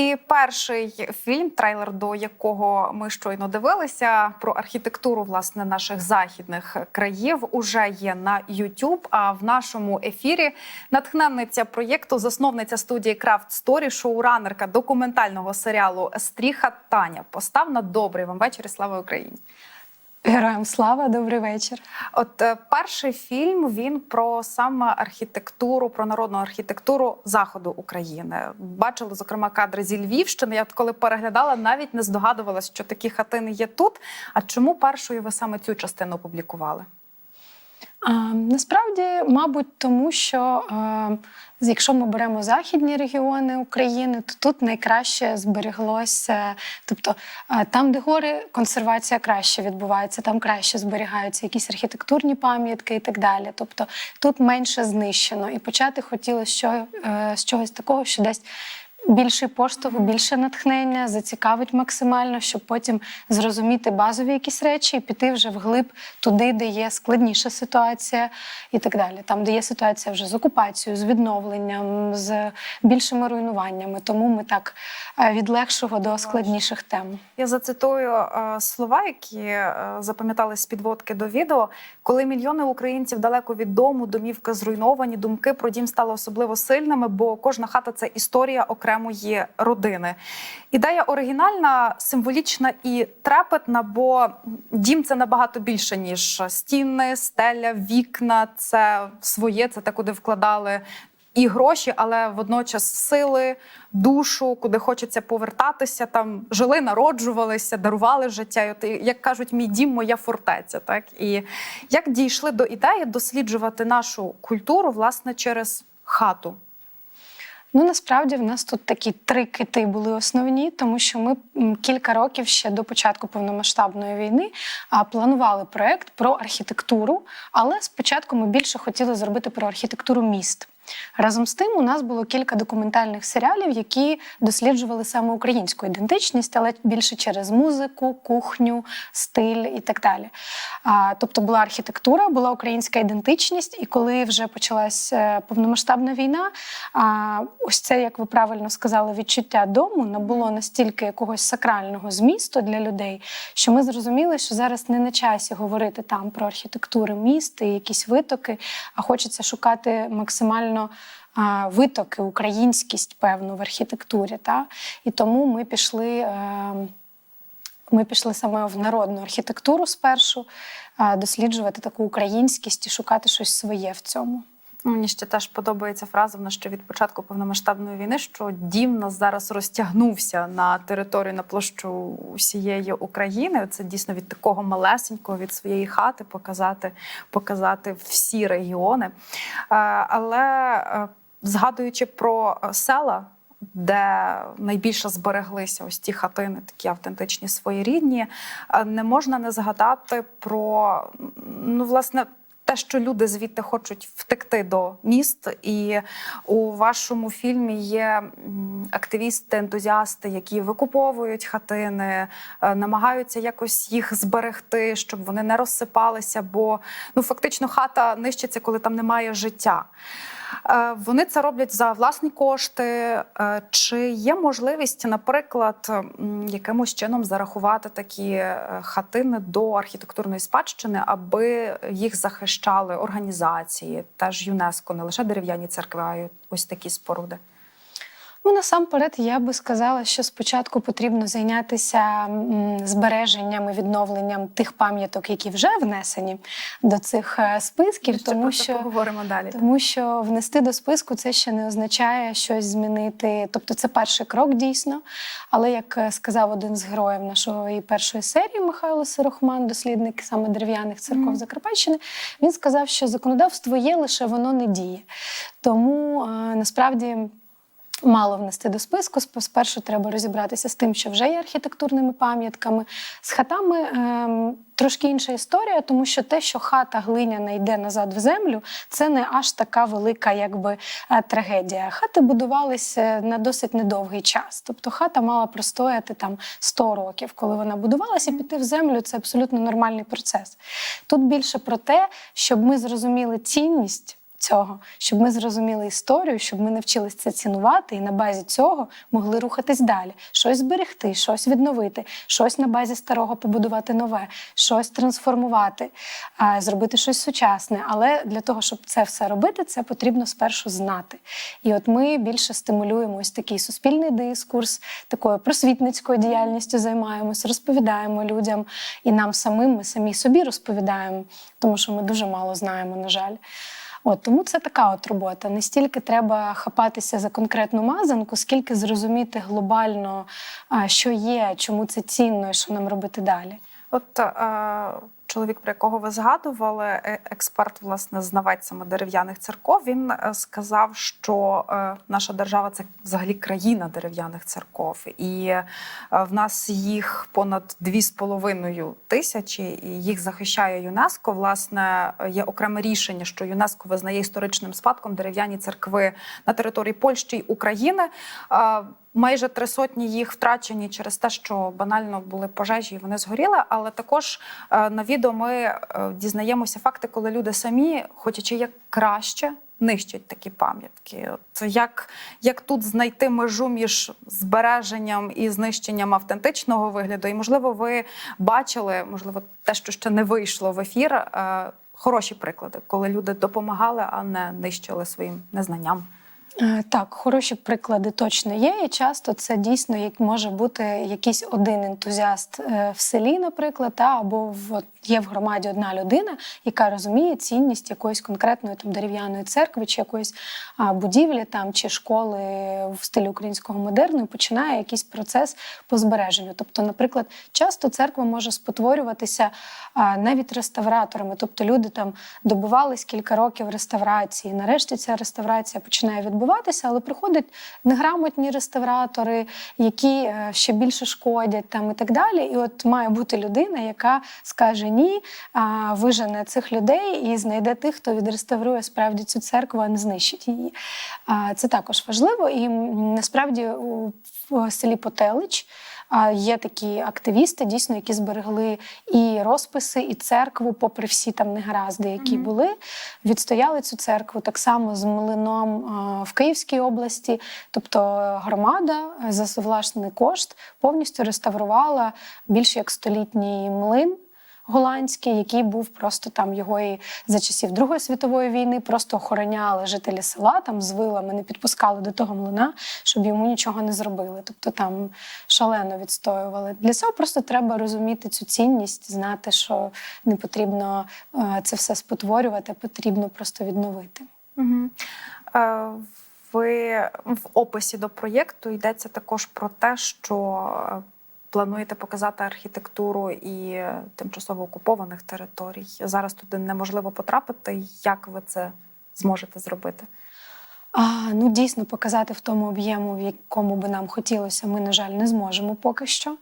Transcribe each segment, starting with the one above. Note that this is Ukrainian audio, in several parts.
І перший фільм, трейлер до якого ми щойно дивилися, про архітектуру власне наших західних країв, уже є на YouTube. А в нашому ефірі натхненниця проєкту, засновниця студії Craft Story, шоуранерка документального серіалу Стріха Таня. Поставна добрий вам вечір. Слава Україні! Героям слава, добрий вечір. От е, перший фільм він про саме архітектуру, про народну архітектуру заходу України. Бачила зокрема кадри зі Львівщини. Я коли переглядала, навіть не здогадувалась, що такі хатини є тут. А чому першою ви саме цю частину опублікували? А, насправді, мабуть, тому що е, якщо ми беремо західні регіони України, то тут найкраще збереглося. Тобто е, там, де гори, консервація краще відбувається, там краще зберігаються якісь архітектурні пам'ятки і так далі. Тобто тут менше знищено. І почати хотілося е, з чогось такого, що десь. Більший поштовх, більше натхнення, зацікавить максимально, щоб потім зрозуміти базові якісь речі і піти вже вглиб туди, де є складніша ситуація, і так далі. Там, де є ситуація вже з окупацією, з відновленням, з більшими руйнуваннями. Тому ми так е, від легшого до складніших тем. Я зацитую е, слова, які е, запам'ятались з підводки до відео. Коли мільйони українців далеко від дому, домівки зруйновані, думки про дім стали особливо сильними, бо кожна хата це історія окремої родини. Ідея оригінальна, символічна і трепетна, бо дім це набагато більше ніж стіни, стеля, вікна. Це своє, це те, куди вкладали і гроші, але водночас сили, душу, куди хочеться повертатися. Там жили, народжувалися, дарували життя. От, як кажуть, мій дім, моя фортеця. Так і як дійшли до ідеї досліджувати нашу культуру власне через хату. Ну насправді в нас тут такі три кити були основні, тому що ми кілька років ще до початку повномасштабної війни планували проект про архітектуру, але спочатку ми більше хотіли зробити про архітектуру міст. Разом з тим, у нас було кілька документальних серіалів, які досліджували саме українську ідентичність, але більше через музику, кухню, стиль і так далі. А, тобто була архітектура, була українська ідентичність, і коли вже почалась е, повномасштабна війна, а, ось це, як ви правильно сказали, відчуття дому набуло настільки якогось сакрального змісту для людей, що ми зрозуміли, що зараз не на часі говорити там про архітектури міст і якісь витоки, а хочеться шукати максимально а, витоки, українськість певну в архітектурі. Та? І тому ми пішли. е, Ми пішли саме в народну архітектуру спершу, досліджувати таку українськість і шукати щось своє в цьому. Мені ще теж подобається фраза, в нас ще від початку повномасштабної війни, що дім нас зараз розтягнувся на територію на площу усієї України. Це дійсно від такого малесенького від своєї хати показати, показати всі регіони. Е, Але е, згадуючи про е, села. Де найбільше збереглися ось ті хатини, такі автентичні своєрідні, не можна не згадати про ну, власне, те, що люди звідти хочуть втекти до міст, і у вашому фільмі є активісти, ентузіасти, які викуповують хатини, е, намагаються якось їх зберегти, щоб вони не розсипалися, бо ну фактично хата нищиться, коли там немає життя. Е, Вони це роблять за власні кошти. Е, Чи є можливість, наприклад, якимось чином зарахувати такі е, хатини до архітектурної спадщини, аби їх захищали організації, теж ЮНЕСКО, не лише дерев'яні церкви, а й ось такі споруди? Ну, насамперед, я би сказала, що спочатку потрібно зайнятися збереженням і відновленням тих пам'яток, які вже внесені до цих е, списків, Ще тому що поговоримо далі. Тому що внести до списку це ще не означає щось змінити. Тобто це перший крок дійсно. Але як е, сказав один з героїв нашої першої серії Михайло Сирохман, дослідник саме дерев'яних церков Мгм. Закарпатщини, він сказав, що законодавство є, лише воно не діє. Тому е, насправді. Мало внести до списку. Сп- Спершу треба розібратися з тим, що вже є архітектурними пам'ятками. З хатами ем, трошки інша історія, тому що те, що хата глиняна йде назад в землю, це не аж така велика якби, е, трагедія. Хати будувалися на досить недовгий час. Тобто хата мала простояти там 100 років. Коли вона будувалася, і піти в землю це абсолютно нормальний процес. Тут більше про те, щоб ми зрозуміли цінність цього, щоб ми зрозуміли історію, щоб ми навчилися це цінувати і на базі цього могли рухатись далі, щось зберегти, щось відновити, щось на базі старого побудувати нове, щось трансформувати, зробити щось сучасне. Але для того, щоб це все робити, це потрібно спершу знати. І от ми більше стимулюємо ось такий суспільний дискурс, такою просвітницькою діяльністю займаємось, розповідаємо людям і нам самим, ми самі собі розповідаємо, тому що ми дуже мало знаємо, на жаль. От тому це така от робота. Не стільки треба хапатися за конкретну мазанку, скільки зрозуміти глобально, що є, чому це цінно і що нам робити далі. От чоловік, про якого ви згадували, е- експерт, власне, знавець саме дерев'яних церков, він е, сказав, що е, наша держава це взагалі країна дерев'яних церков, і в нас їх понад дві з половиною тисячі, і їх захищає ЮНЕСКо. Власне, є окреме рішення, що ЮНЕСКо визнає історичним спадком дерев'яні церкви на території Польщі й України. Майже три сотні їх втрачені через те, що банально були пожежі, і вони згоріли. Але також е, на відео ми е, дізнаємося факти, коли люди самі, хочучи як краще, нищать такі пам'ятки. От як, як тут знайти межу між збереженням і знищенням автентичного вигляду? І можливо, ви бачили, можливо, те, що ще не вийшло в ефір. е, Хороші приклади, коли люди допомагали, а не нищили своїм незнанням. Е, Так, хороші приклади точно є. І часто це дійсно як може бути якийсь один ентузіаст е, в селі, наприклад, та або в є в громаді одна людина, яка розуміє цінність якоїсь конкретної там дерев'яної церкви, чи якоїсь а, будівлі там чи школи в стилі українського модерну, і починає якийсь процес по збереженню. Тобто, наприклад, часто церква може спотворюватися а, навіть реставраторами, тобто люди там добивались кілька років реставрації. Нарешті ця реставрація починає відбуватися, але приходять неграмотні реставратори, які е, ще більше шкодять там і так далі. І от має бути людина, яка скаже ні, вижене цих людей і знайде тих, хто відреставрує справді цю церкву, а не знищить її. Це також важливо. І насправді у селі Потелич. Є такі активісти, дійсно, які зберегли і розписи, і церкву, попри всі там негаразди, які Мгм. були, відстояли цю церкву так само з млином в Київській області. Тобто громада за власний кошт повністю реставрувала більш як столітній млин. Голландський, який був просто там його і за часів Другої світової війни, просто охороняли жителі села там з вилами, не підпускали до того млина, щоб йому нічого не зробили. Тобто там шалено відстоювали. Для цього просто треба розуміти цю цінність, знати, що не потрібно е, це все спотворювати, потрібно просто відновити. Угу. Ви в описі до проєкту йдеться також про те, що плануєте показати архітектуру і тимчасово окупованих територій. Зараз туди неможливо потрапити. Як ви це зможете зробити? А, ну, дійсно, показати в тому об'єму, в якому би нам хотілося, ми, на жаль, не зможемо поки що.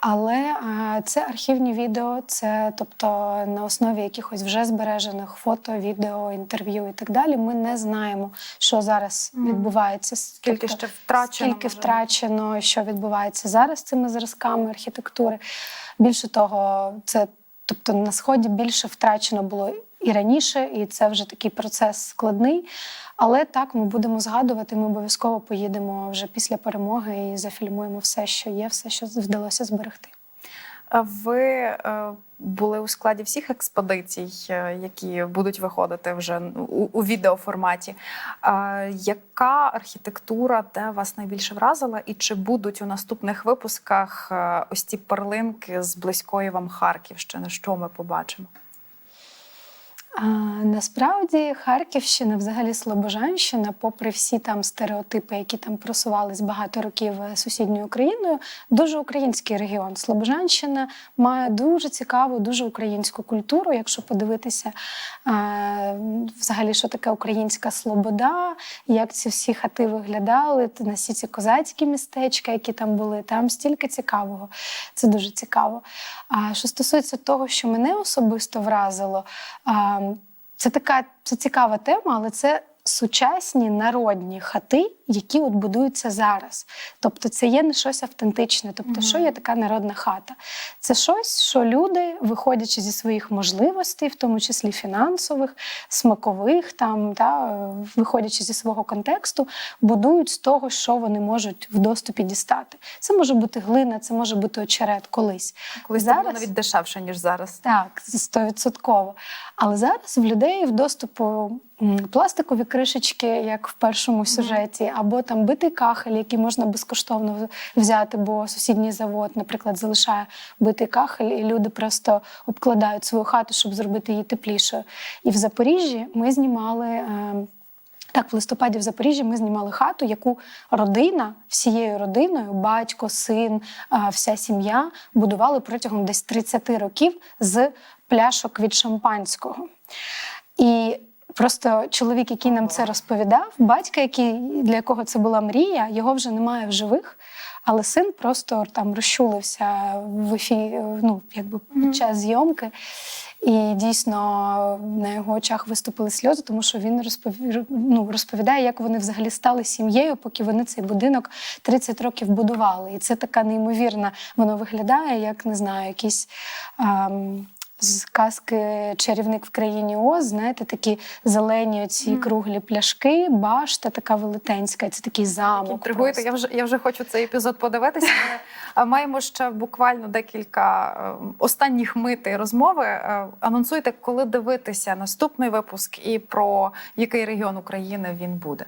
Але а, це архівні відео, це тобто на основі якихось вже збережених фото, відео, інтерв'ю і так далі. Ми не знаємо, що зараз відбувається. Скільки тобто, ще втрачено? Скільки може втрачено, що відбувається зараз з цими зразками архітектури. Більше того, це тобто на сході більше втрачено було і раніше, і це вже такий процес складний. Але так ми будемо згадувати. Ми обов'язково поїдемо вже після перемоги і зафільмуємо все, що є, все, що вдалося зберегти. Ви е, були у складі всіх експедицій, е, які будуть виходити вже у, у відеоформаті. Яка архітектура де вас найбільше вразила, і чи будуть у наступних випусках е, ось ці перлинки з близької вам Харківщини? Що ми побачимо? А, насправді Харківщина, взагалі Слобожанщина, попри всі там стереотипи, які там просувались багато років е, сусідньою Україною, дуже український регіон. Слобожанщина має дуже цікаву, дуже українську культуру. Якщо подивитися, а, взагалі, що таке українська слобода, як ці всі хати виглядали, на всі ці козацькі містечка, які там були, там стільки цікавого. Це дуже цікаво. А що стосується того, що мене особисто вразило, а, це така це цікава тема, але це сучасні народні хати, які от будуються зараз. Тобто, це є не щось автентичне. Тобто, що є така народна хата? Це щось, що люди, виходячи зі своїх можливостей, в тому числі фінансових, смакових, там та е, виходячи зі свого контексту, будують з того, що вони можуть в доступі дістати. Це може бути глина, це може бути очерет колись. Колись це було навіть дешевше, ніж зараз. Так, стовідсотково. Але зараз в людей в доступу пластикові кришечки, як в першому сюжеті, або там битий кахель, який можна безкоштовно взяти, бо сусідній завод, наприклад, залишає битий кахель, і люди просто обкладають свою хату, щоб зробити її теплішою. І в Запоріжжі ми знімали. е, так, в листопаді в Запоріжжі ми знімали хату, яку родина всією родиною, батько, син, вся сім'я будували протягом десь 30 років з пляшок від шампанського. І просто чоловік, який нам це розповідав, батька, який, для якого це була мрія, його вже немає в живих. Але син просто там розчулився в ефі, ну, якби під час зйомки. І дійсно на його очах виступили сльози, тому що він розпові... ну, розповідає, як вони взагалі стали сім'єю, поки вони цей будинок 30 років будували. І це така неймовірна, воно виглядає, як не знаю, якийсь. Ам... З казки Чарівник в країні Оз, знаєте, такі зелені оці круглі пляшки, башта така велетенська, це такий замок. Інтригуєте, я вже я вже хочу цей епізод подивитися. Ми а, маємо ще буквально декілька е, останніх мити розмови. Е, Анонсуйте, коли дивитися наступний випуск і про який регіон України він буде.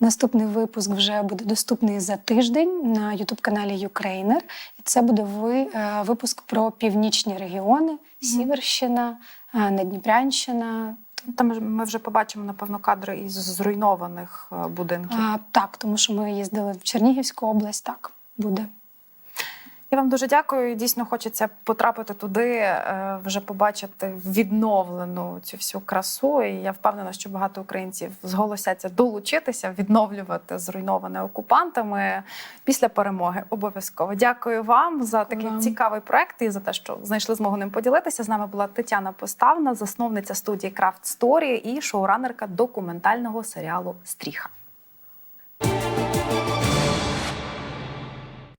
Наступний випуск вже буде доступний за тиждень на Ютуб-каналі Юкрейнер. І це буде е, випуск про північні регіони: Сіверщина, е, Надніпрянщина. Там ми вже побачимо напевно кадри із зруйнованих е, будинків. А, так, тому що ми їздили в Чернігівську область. Так буде. Я вам дуже дякую. Дійсно хочеться потрапити туди, е, вже побачити відновлену цю всю красу. І я впевнена, що багато українців зголосяться долучитися, відновлювати зруйноване окупантами після перемоги. Обов'язково дякую вам за такий вам. цікавий проект і за те, що знайшли змогу ним поділитися. З нами була Тетяна Поставна, засновниця студії Крафт Story і шоуранерка документального серіалу Стріха.